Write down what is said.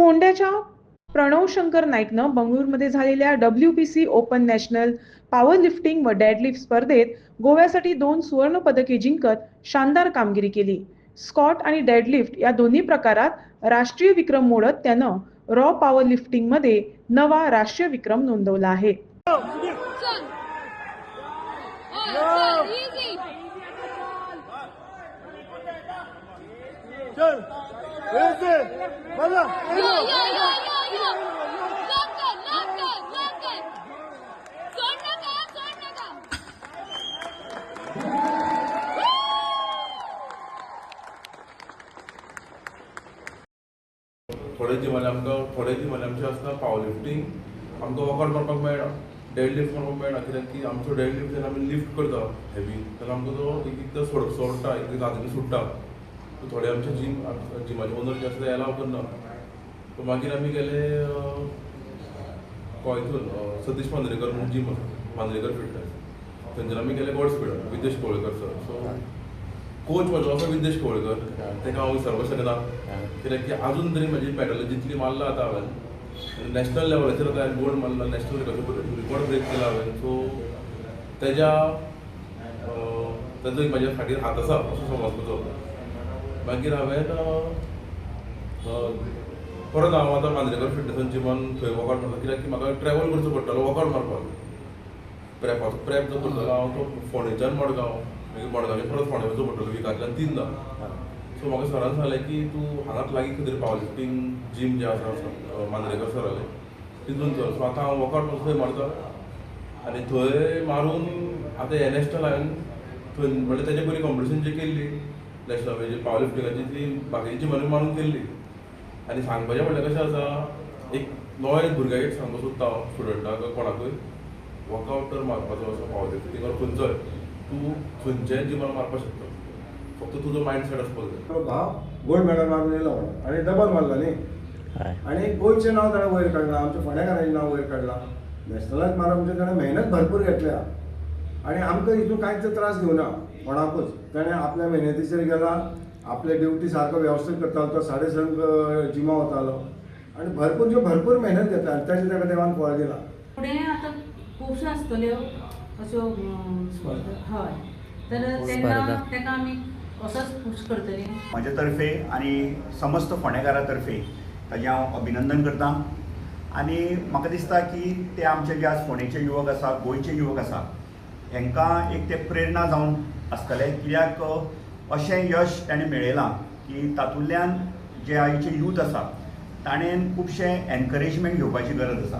फोंड्याच्या प्रणव शंकर नाईकनं बंगळुरूमध्ये झालेल्या W P C open national power lifting व डॅडलिफ्ट स्पर्धेत गोव्यासाठी दोन सुवर्ण पदके जिंकत शानदार कामगिरी केली. स्कॉट आणि डेडलिफ्ट या दोन्ही प्रकारात राष्ट्रीय विक्रम मोडत त्यानं रॉ पॉवर लिफ्टिंगमध्ये नवा राष्ट्रीय विक्रम नोंदवला आहे. Oh, चल. Listen, brother. Yo, yo, yo, yo, yo. Lock it, lock सोड नका, सोड नका. थोडे जिमाले आमकां थोडे जिमाले आमचे आसता पावर लिफ्टींग आमकां वर्कआउट करपाक मेळना डेड लिफ्ट करपाक मेळना कित्याक की आमचो डेड लिफ्ट जेन्ना आमी लिफ्ट करता हेवी तेन्ना आमकां तो एक एकदां सोड सोडटा एक एकदां हातीन सुट्टा थोडे आमचे जिम जिमाचे ओनर जे आसता ते एलाव करना सो मागीर आमी गेले अं, हितून सतीश मांद्रेकर म्हणून जीम आसा मांद्रेकर फिटनेस थंयच्यान आमी गेले गॉड स्पीड विदेश कोळकर सर सो कोच म्हजो असो विदेश कोवळेकर तेका हांव विसरपाक शकना कित्याक की अजून तरी म्हाजी मॅडल जितली मारला आतां हांवें नॅशनल लेवलाचेर आतां हांवें गोल्ड मारला नॅशनल रिकॉर्ड ब्रेक केला हांवें सो तेज्या अं, तेजो एक म्हाज्या फाटीर हात आसा असो समजपाचो मागीर हांवें परत हांव आतां मांद्रेकर फिटनेसान जिमान थंय वर्कआउट मारता कित्याक की म्हाका ट्रॅवल करचो पडटलो वर्कआउट मारपाक प्रेपाचो प्रेप जो करतलो हांव तो फोंडेच्यान मडगांव. मागीर मडगांवच्यान परत फोंडे वचचो पडटलो विकांतल्यान तीनदां. सो म्हाका सरान सांगलें की तूं हांगाच लागीं खंय तरी पावर लिफ्टींग जीम जे आसा मांद्रेकर सर जालें तितून चल. सो आतां हांव वर्कआउट मारता थंय मारता आनी थंय मारून आतां नॅशनल हांवें थंय म्हणल्यार तेजे पयलीं कॉम्पिटिशन जी केल्ली नॅशनल म्हणजे पावर लिफ्टिंगाची ती बाकीची जिमांनी मारून केल्ली आनी सांगपाचें म्हणल्यार कशें आसा एक नव्या भुरग्याक एक सांगपाक सोदता हांव स्टुडंटाक कोणाकूय? वर्कआउट तर मारपाचो असो पावर लिफ्टिंग और खंयचोय तूं खंयच्याय जिमान मारपाक शकता. फक्त तुजो मायंड सेट आसपाक जाय तो भाव गोल्ड मेडल मारून येयलो म्हणून आणि डबल मारला न्ही आणि गोंयचें नांव ताणें वयर काडलां आमच्या फोंडेकारांचें नांव वयर काडलां नॅशनलाक मारप म्हणजे ताणें मेहनत भरपूर घेतल्या. आणि आमकां हितून कांयच त्रास दिवना कोणाकूच ताणें आपल्या मेहनतीचेर गेला आपले ड्युटी सारको वेवस्थीत करतालो तो साडे संक जिमा वतालो आणि भरपूर ज्यो भरपूर मेहनत घेतला आनी ताजें ताका देवान फळ दिलां. फुडें आतां खुबश्यो आसतल्यो अश्यो हय. तर तेन्ना ताका आमी असोच पुश करतली म्हाजे तर्फे आणि समस्त फोंडेकारा-तर्फे ताजें हांव अभिनंदन करतां. आनी म्हाका दिसता की ते आमचे जे आज फोंडेचे युवक आसा गोंयचे युवक आसा हेंकां एक ते प्रेरणा जावन आसतले. कित्याक अशें यश ताणें मेळयलां की तातूंतल्यान जे आयचे यूथ आसा ताणें खुबशें एनकरेजमेंट घेवपाची गरज आसा.